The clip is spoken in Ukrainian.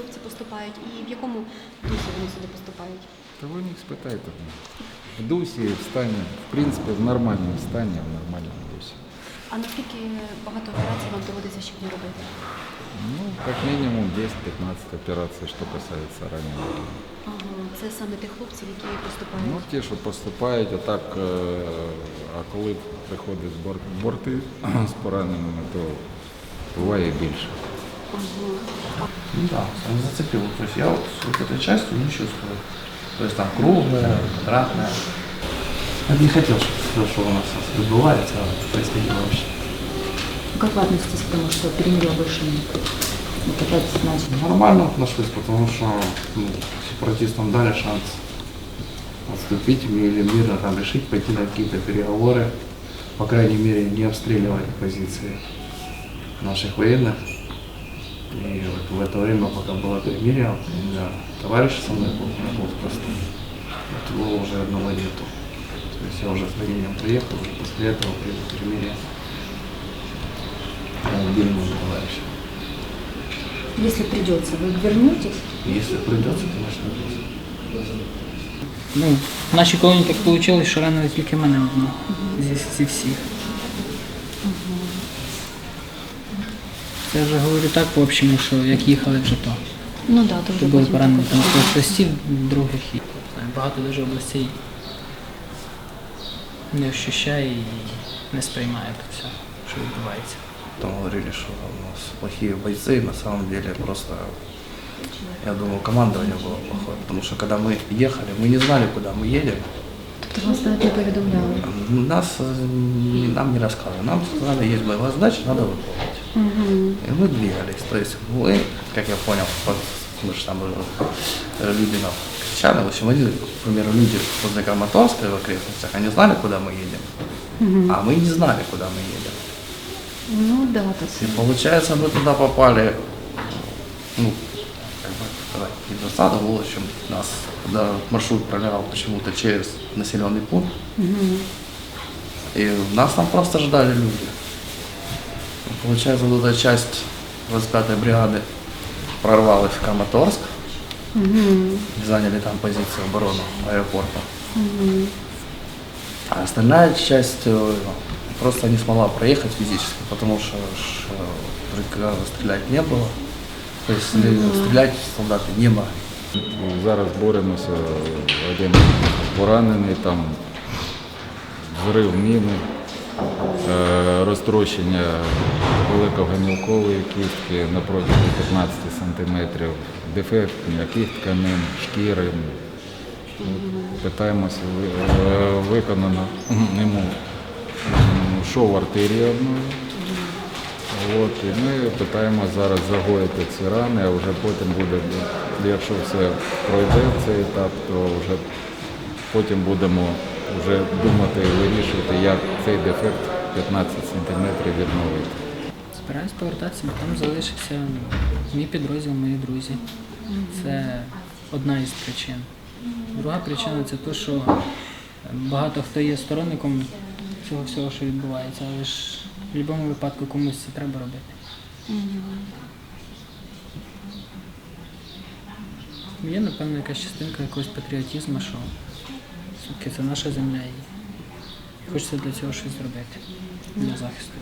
поступають і в якому дусі вони сюди поступають? Та ви них спитайте. В дусі, в стані, в принципі, в нормальному стані, в нормальному дусі. А наскільки багато операцій вам доводиться щодня робити? Ну, как минимум 10-15 операций, что касается раненых. Ага, це саме тих хлопців, які поступають. Ну, ті, що поступають, а так, е, а коли приходять бор- борти з пораненими, то буває більше. Ну да, он зацепил. То есть я вот, вот этой частью не чувствую. То есть там круглая, квадратная. Я бы не хотел, чтобы все, что у нас отбывается, происходило вообще. Как вы относитесь к тому, что перемирия больше нет? Вот. Нормально отношусь, потому что ну, сепаратистам дали шанс отступить или мирно там решить, пойти на какие-то переговоры, по крайней мере, не обстреливать позиции наших военных. И вот в это время, пока было перемирие, вот у меня товарищ со мной был на блокпосту, вот его уже одного нету. То есть я уже с ранением приехал, уже после этого приехал перемирие. Мы убили моего товарища. Если придется, вы вернетесь? Если придется, конечно, будет. Ну, в нашій колонії так вийшло, що ранили тільки мене одного зі, зі всіх. Це я вже говорю так, в общем, що як їхали вже то. Ну так, да, то То вже були потім поранені там також. хрестів, других і знаю, багато дуже областей не ощущає і не сприймає це все, що відбувається. Там говорили, что у нас плохие бойцы, на самом деле просто, я думаю, командование было плохое, потому что когда мы ехали, мы не знали, куда мы едем, Тобто вас навіть не повідомляли. нас, э, нам не рассказывали, нам сказали, есть боевая задача, надо выполнять. Угу. И мы двигались, то есть мы, как я понял, мы же там э, люди нам кричали, в общем, они, к примеру, люди возле Краматорска в окрестностях, они знали, куда мы едем, а мы не знали, куда мы едем. Ну да, так. И получается, мы туда попали, ну, как бы сказать, не в общем, нас, когда маршрут пролял почему-то через населенный пункт, и нас там просто ждали люди. Получается, вот эта часть 25-й бригады прорвалась в Краматорск, и заняли там позицию обороны аэропорта. А остальная часть э, просто не смогла проехать физически, потому что э, стрелять не было. То есть э, стрелять солдаты не могли. Зараз боремося, один поранений, там взрив міни, е, розтрощення великоганілкової кістки на протязі 15 сантиметрів, дефект м'яких тканин, шкіри. Питаємося, е, виконано йому шов артерії одної. От, і ми питаємося зараз загоїти ці рани, а вже потім буде, якщо все пройде цей етап, то вже потім будемо вже думати і вирішувати, як цей дефект 15 сантиметрів відновити. Збираюсь повертатися, бо там залишився мій підрозділ, мої друзі. Це одна із причин. Друга причина це те, що багато хто є сторонником цього всього, що відбувається, але ж в будь-якому випадку комусь це треба робити. Є, напевно, якась частинка якогось патріотизму, що все-таки це наша земля і хочеться для цього щось зробити для захисту.